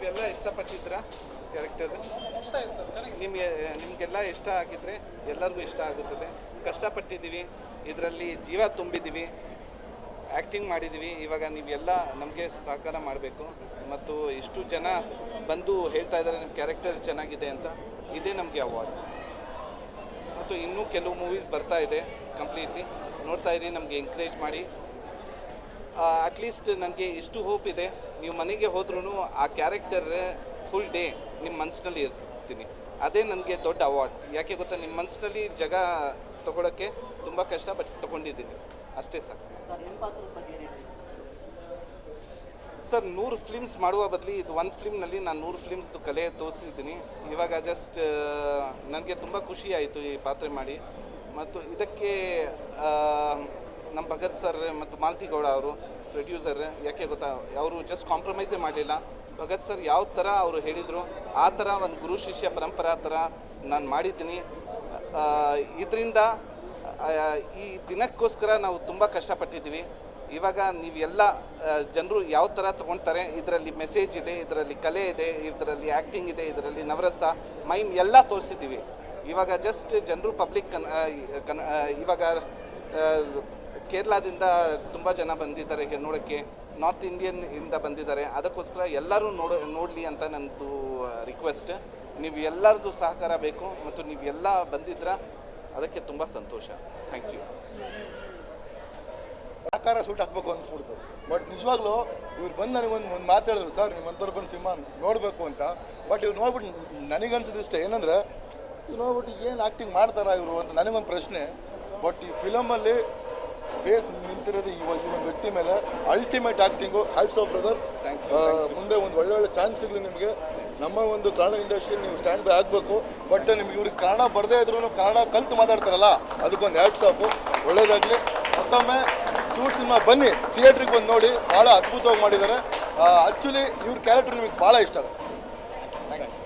ನೀವೆಲ್ಲ ಇಷ್ಟಪಟ್ಟಿದ್ರ ಕ್ಯಾರೆಕ್ಟರ್ ನಿಮಗೆ ನಿಮಗೆಲ್ಲ ಇಷ್ಟ ಆಗಿದ್ರೆ ಎಲ್ಲರಿಗೂ ಇಷ್ಟ ಆಗುತ್ತದೆ. ಕಷ್ಟಪಟ್ಟಿದ್ದೀವಿ ಇದರಲ್ಲಿ ಜೀವ ತುಂಬಿದ್ದೀವಿ ಆ್ಯಕ್ಟಿಂಗ್ ಮಾಡಿದ್ದೀವಿ ಇವಾಗ ನೀವೆಲ್ಲ ನಮಗೆ ಸಹಕಾರ ಮಾಡಬೇಕು. ಮತ್ತು ಇಷ್ಟು ಜನ ಬಂದು ಹೇಳ್ತಾ ಇದ್ದಾರೆ ನಿಮ್ಮ ಕ್ಯಾರೆಕ್ಟರ್ ಚೆನ್ನಾಗಿದೆ ಅಂತ ಇದೇ ನಮಗೆ ಅವಾರ್ಡ್ ಮತ್ತು ಇನ್ನೂ ಕೆಲವು ಮೂವೀಸ್ ಬರ್ತಾ ಇದೆ ಕಂಪ್ಲೀಟ್ಲಿ ನೋಡ್ತಾ ಇರಿ ನಮಗೆ ಎಂಕರೇಜ್ ಮಾಡಿ. ಅಟ್ಲೀಸ್ಟ್ ನನಗೆ ಇಷ್ಟು ಹೋಪ್ ಇದೆ. ನೀವು ಮನೆಗೆ ಹೋದ್ರೂ ಆ ಕ್ಯಾರೆಕ್ಟರ್ ಫುಲ್ ಡೇ ನಿಮ್ಮ ಮನಸ್ಸಿನಲ್ಲಿ ಇರ್ತೀನಿ. ಅದೇ ನನಗೆ ದೊಡ್ಡ ಅವಾರ್ಡ್ ಯಾಕೆ ಗೊತ್ತಾ? ನಿಮ್ಮ ಮನಸ್ಸಿನಲ್ಲಿ ಜಾಗ ತಗೊಳಕ್ಕೆ ತುಂಬ ಕಷ್ಟ ಬಟ್ ತಗೊಂಡಿದ್ದೀನಿ. ಅಷ್ಟೇ ಸರ್ ಸರ್ ನೂರು ಫಿಲ್ಮ್ಸ್ ಮಾಡುವ ಬದಲಿ ಇದು ಒಂದು ಫಿಲ್ಮ್ನಲ್ಲಿ ನಾನು ನೂರು ಫಿಲ್ಮ್ಸ್ ಕಲೆ ತೋರಿಸಿದ್ದೀನಿ. ಇವಾಗ ಜಸ್ಟ್ ನನಗೆ ತುಂಬ ಖುಷಿ ಆಯಿತು ಈ ಪಾತ್ರೆ ಮಾಡಿ. ಮತ್ತು ಇದಕ್ಕೆ ನಮ್ಮ ಭಗತ್ ಸರ್ ಮತ್ತು ಮಾಲತಿ ಗೌಡ ಅವರು ಪ್ರೊಡ್ಯೂಸರ್, ಯಾಕೆ ಗೊತ್ತಾ? ಅವರು ಜಸ್ಟ್ ಕಾಂಪ್ರಮೈಸೇ ಮಾಡಲಿಲ್ಲ. ಭಗತ್ ಸರ್ ಯಾವ ಥರ ಅವರು ಹೇಳಿದರು, ಆ ಥರ ಒಂದು ಗುರು ಶಿಷ್ಯ ಪರಂಪರಾ ಥರ ನಾನು ಮಾಡಿದ್ದೀನಿ. ಇದರಿಂದ ಈ ದಿನಕ್ಕೋಸ್ಕರ ನಾವು ತುಂಬ ಕಷ್ಟಪಟ್ಟಿದ್ದೀವಿ. ಇವಾಗ ನೀವೆಲ್ಲ ಜನರು ಯಾವ ಥರ ತೊಗೊಳ್ತಾರೆ ಇದರಲ್ಲಿ ಮೆಸೇಜ್ ಇದೆ, ಇದರಲ್ಲಿ ಕಲೆ ಇದೆ, ಇದರಲ್ಲಿ ಆ್ಯಕ್ಟಿಂಗ್ ಇದೆ, ಇದರಲ್ಲಿ ನವರಸ, ಮೈಮ್ ಎಲ್ಲ ತೋರಿಸಿದ್ದೀವಿ. ಇವಾಗ ಜಸ್ಟ್ ಜನರು ಪಬ್ಲಿಕ್ ಕನ್ ಇವಾಗ ಕೇರಳದಿಂದ ತುಂಬ ಜನ ಬಂದಿದ್ದಾರೆ ನೋಡೋಕ್ಕೆ ನಾರ್ತ್ ಇಂಡಿಯನ್ ಇಂದ ಬಂದಿದ್ದಾರೆ. ಅದಕ್ಕೋಸ್ಕರ ಎಲ್ಲರೂ ನೋಡ, ನೋಡಲಿ ಅಂತ ನನ್ನದು ರಿಕ್ವೆಸ್ಟ್ ನೀವು ಎಲ್ಲರದ್ದು ಸಹಕಾರ ಬೇಕು ಮತ್ತು ನೀವು ಎಲ್ಲ ಬಂದಿದ್ರ ಅದಕ್ಕೆ ತುಂಬ ಸಂತೋಷ. ಥ್ಯಾಂಕ್ ಯು ಸಹಕಾರ ಸೂಟ್ ಹಾಕ್ಬೇಕು ಅನ್ಸ್ಬಿಡ್ತು. ಬಟ್ ನಿಜವಾಗ್ಲೂ ಇವ್ರು ಬಂದು ನನಗೊಂದು ಒಂದು ಮಾತು ಹೇಳಿದ್ರು, ಸರ್ ನಿಮ್ಮ ಅಂಥವ್ರು ಬಂದು ಸಿನಿಮಾ ನೋಡಬೇಕು ಅಂತ. ಬಟ್ ಇವ್ರು ನೋಡ್ಬಿಟ್ಟು ನನಗನ್ಸಿದ್ದು ಇಷ್ಟ ಏನಂದ್ರೆ ಇವ್ರು ನೋಡ್ಬಿಟ್ಟು ಏನು ಆ್ಯಕ್ಟಿಂಗ್ ಮಾಡ್ತಾರಾ ಇವರು ಅಂತ ನನಗೊಂದು ಪ್ರಶ್ನೆ. ಬಟ್ ಈ ಫಿಲಮಲ್ಲಿ ಬೇಸ್ ನಿಂತಿರೋದು ಈ ಒಂದು ಈ ಒಂದು ವ್ಯಕ್ತಿ ಮೇಲೆ ultimate acting hats off brother ಮುಂದೆ ಒಂದು ಒಳ್ಳೊಳ್ಳೆ ಚಾನ್ಸ್ ಸಿಗಲಿ ನಿಮಗೆ. ನಮ್ಮ ಒಂದು ಕನ್ನಡ ಇಂಡಸ್ಟ್ರಿ ನೀವು ಸ್ಟ್ಯಾಂಡ್ ಬೈ ಆಗಬೇಕು. ಬಟ್ ನಿಮ್ಗೆ ಇವ್ರಿಗೆ ಕನ್ನಡ ಬರದೇ ಇದ್ರೂ ಕನ್ನಡ ಕಲ್ತು ಮಾತಾಡ್ತಾರಲ್ಲ ಅದಕ್ಕೊಂದು ಹ್ಯಾಟ್ಸ್ ಆಫು ಒಳ್ಳೇದಾಗಲಿ. ಮತ್ತೊಮ್ಮೆ ಸೂಟ್ ಸಿನಿಮಾ ಬನ್ನಿ. ಥಿಯೇಟ್ರಿಗೆ ಬಂದು ನೋಡಿ. ಭಾಳ ಅದ್ಭುತವಾಗಿ ಮಾಡಿದ್ದಾರೆ. ಆ್ಯಕ್ಚುಲಿ ಇವ್ರ ಕ್ಯಾರೆಕ್ಟರ್ ನಿಮಗೆ ಭಾಳ ಇಷ್ಟ ಆಗುತ್ತೆ. Thank you